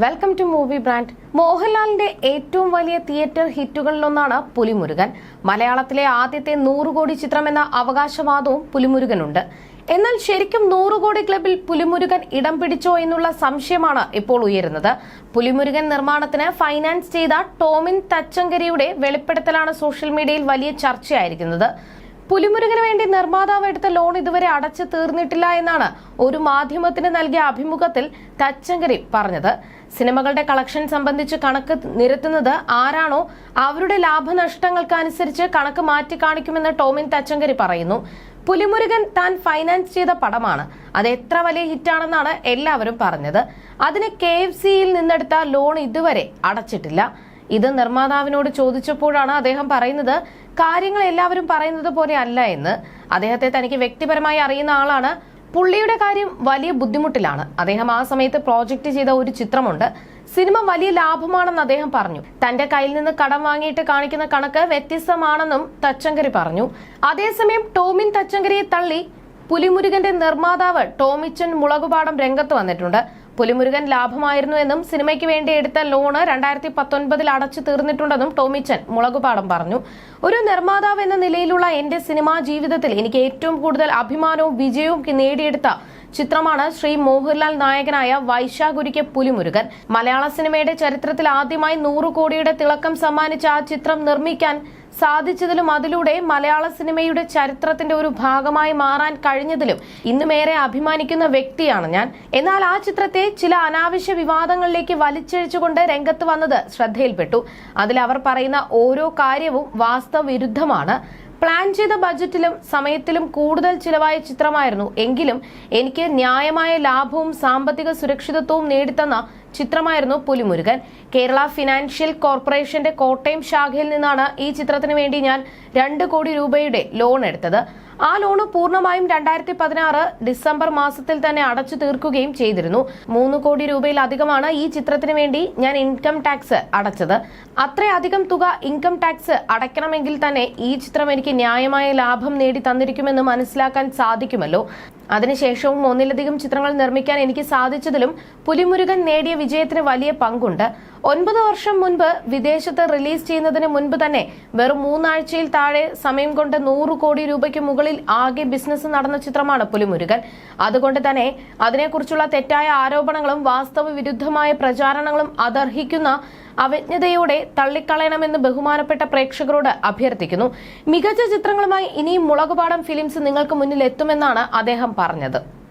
Welcome to movie brand മോഹൻലാലിന്റെ ഏറ്റവും വലിയ തിയേറ്റർ ഹിറ്റുകളിലൊന്നാണ് പുലിമുരുകൻ. മലയാളത്തിലെ ആദ്യത്തെ നൂറ് കോടി ചിത്രമെന്ന അവകാശവാദവും പുലിമുരുകനുണ്ട്. എന്നാൽ ശരിക്കും നൂറ് കോടി ക്ലബിൽ പുലിമുരുകൻ ഇടം പിടിച്ചോ എന്നുള്ള സംശയമാണ് ഇപ്പോൾ ഉയരുന്നത്. പുലിമുരുകൻ നിർമ്മാണത്തിന് ഫൈനാൻസ് ചെയ്ത ടോമിൻ തച്ചങ്കരിയുടെ വെളിപ്പെടുത്തലാണ് സോഷ്യൽ മീഡിയയിൽ വലിയ ചർച്ചയായിരിക്കുന്നത്. പുലിമുരുകന് വേണ്ടി നിർമ്മാതാവ് എടുത്ത ലോൺ ഇതുവരെ അടച്ചു തീർന്നിട്ടില്ല എന്നാണ് ഒരു മാധ്യമത്തിന് നൽകിയ അഭിമുഖത്തിൽ തച്ചങ്കരി പറഞ്ഞത്. സിനിമകളുടെ കളക്ഷൻ സംബന്ധിച്ച് കണക്ക് നിരത്തുന്നത് ആരാണോ അവരുടെ ലാഭനഷ്ടങ്ങൾക്ക് അനുസരിച്ച് കണക്ക് മാറ്റി കാണിക്കുമെന്ന് ടോമിൻ തച്ചങ്കരി പറയുന്നു. പുലിമുരുകൻ താൻ ഫൈനാൻസ് ചെയ്ത പടമാണ്. അത് എത്ര വലിയ ഹിറ്റാണെന്നാണ് എല്ലാവരും പറഞ്ഞത്. അതിന് കെ എഫ് സിയിൽ നിന്നെടുത്ത ലോൺ ഇതുവരെ അടച്ചിട്ടില്ല. ഇത് നിർമ്മാതാവിനോട് ചോദിച്ചപ്പോഴാണ് അദ്ദേഹം പറയുന്നത് കാര്യങ്ങൾ എല്ലാവരും പറയുന്നത് പോലെ അല്ല എന്ന്. അദ്ദേഹത്തെ തനിക്ക് വ്യക്തിപരമായി അറിയുന്ന ആളാണ്. പുള്ളിയുടെ കാര്യം വലിയ ബുദ്ധിമുട്ടിലാണ്. അദ്ദേഹം ആ സമയത്ത് പ്രോജക്റ്റ് ചെയ്ത ഒരു ചിത്രമുണ്ട്. സിനിമ വലിയ ലാഭമാണെന്ന് അദ്ദേഹം പറഞ്ഞു. തന്റെ കയ്യിൽ നിന്ന് കടം വാങ്ങിയിട്ട് കാണിക്കുന്ന കണക്ക് വ്യത്യസ്തമാണെന്നും തച്ചങ്കരി പറഞ്ഞു. അതേസമയം ടോമിൻ തച്ചങ്കരിയെ തള്ളി പുലിമുരുകന്റെ നിർമ്മാതാവ് ടോമിച്ചൻ മുളകുപാടം രംഗത്ത് വന്നിട്ടുണ്ട്. പുലിമുരുകൻ ലാഭമായിരുന്നു എന്നും സിനിമയ്ക്ക് വേണ്ടി എടുത്ത ലോണ് രണ്ടായിരത്തി പത്തൊൻപതിൽ അടച്ചു തീർന്നിട്ടുണ്ടെന്നും ടോമിച്ചൻ മുളകുപാടം പറഞ്ഞു. ഒരു നിർമ്മാതാവ് എന്ന നിലയിലുള്ള എന്റെ സിനിമാ ജീവിതത്തിൽ എനിക്ക് ഏറ്റവും കൂടുതൽ അഭിമാനവും വിജയവും നേടിയെടുത്ത ചിത്രമാണ് ശ്രീ മോഹൻലാൽ നായകനായ വൈശാഖുരിക്ക് പുലിമുരുകൻ. മലയാള സിനിമയുടെ ചരിത്രത്തിൽ ആദ്യമായി നൂറ് കോടിയുടെ തിളക്കം സമ്മാനിച്ച ആ ചിത്രം നിർമ്മിക്കാൻ സാധിച്ചതിലും അതിലൂടെ മലയാള സിനിമയുടെ ചരിത്രത്തിന്റെ ഒരു ഭാഗമായി മാറാൻ കഴിഞ്ഞതിലും ഇന്നുമേറെ അഭിമാനിക്കുന്ന വ്യക്തിയാണ് ഞാൻ. എന്നാൽ ആ ചിത്രത്തെ ചില അനാവശ്യ വിവാദങ്ങളിലേക്ക് വലിച്ചഴിച്ചുകൊണ്ട് രംഗത്ത് വന്നത് ശ്രദ്ധയിൽപ്പെട്ടു. അതിൽ അവർ പറയുന്ന ഓരോ കാര്യവും വാസ്തവ വിരുദ്ധമാണ്. പ്ലാൻ ചെയ്ത ബജറ്റിലും സമയത്തിലും കൂടുതൽ ചിലവായ ചിത്രമായിരുന്നു. എങ്കിലും എനിക്ക് ന്യായമായ ലാഭവും സാമ്പത്തിക സുരക്ഷിതത്വവും നേടിത്തന്ന ചിത്രമായിരുന്നു പുലിമുരുകൻ. കേരള ഫിനാൻഷ്യൽ കോർപ്പറേഷന്റെ കോട്ടയം ശാഖയിൽ നിന്നാണ് ഈ ചിത്രത്തിന് വേണ്ടി ഞാൻ രണ്ട് കോടി രൂപയുടെ ലോൺ എടുത്തത്. ആ ലോണ് പൂർണമായും രണ്ടായിരത്തി പതിനാറ് ഡിസംബർ മാസത്തിൽ തന്നെ അടച്ചു തീർക്കുകയും ചെയ്തിരുന്നു. മൂന്ന് കോടി രൂപയിലധികമാണ് ഈ ചിത്രത്തിന് വേണ്ടി ഞാൻ ഇൻകം ടാക്സ് അടച്ചത്. അത്രയധികം തുക ഇൻകം ടാക്സ് അടയ്ക്കണമെങ്കിൽ തന്നെ ഈ ചിത്രം എനിക്ക് ന്യായമായ ലാഭം നേടി തന്നിരിക്കുമെന്ന് മനസ്സിലാക്കാൻ സാധിക്കുമല്ലോ. അതിനുശേഷവും ഒന്നിലധികം ചിത്രങ്ങൾ നിർമ്മിക്കാൻ എനിക്ക് സാധിച്ചതിലും പുലിമുരുകൻ നേടിയ വിജയത്തിന് വലിയ പങ്കുണ്ട്. ഒൻപത് വർഷം മുൻപ് വിദേശത്ത് റിലീസ് ചെയ്യുന്നതിന് മുൻപ് തന്നെ വെറും മൂന്നാഴ്ചയിൽ താഴെ സമയം കൊണ്ട് നൂറ് കോടി രൂപയ്ക്ക് മുകളിൽ ആകെ ബിസിനസ് നടന്ന ചിത്രമാണ് പുലിമുരുകൻ. അതുകൊണ്ട് തന്നെ അതിനെക്കുറിച്ചുള്ള തെറ്റായ ആരോപണങ്ങളും വാസ്തവ വിരുദ്ധമായ പ്രചാരണങ്ങളും അതർഹിക്കുന്ന അവജ്ഞതയോടെ തള്ളിക്കളയണമെന്ന് ബഹുമാനപ്പെട്ട പ്രേക്ഷകരോട് അഭ്യർത്ഥിക്കുന്നു. മികച്ച ചിത്രങ്ങളുമായി ഇനിയും മുളകുപാടം ഫിലിംസ് നിങ്ങൾക്ക് മുന്നിൽ എത്തുമെന്നാണ് അദ്ദേഹം പറഞ്ഞത്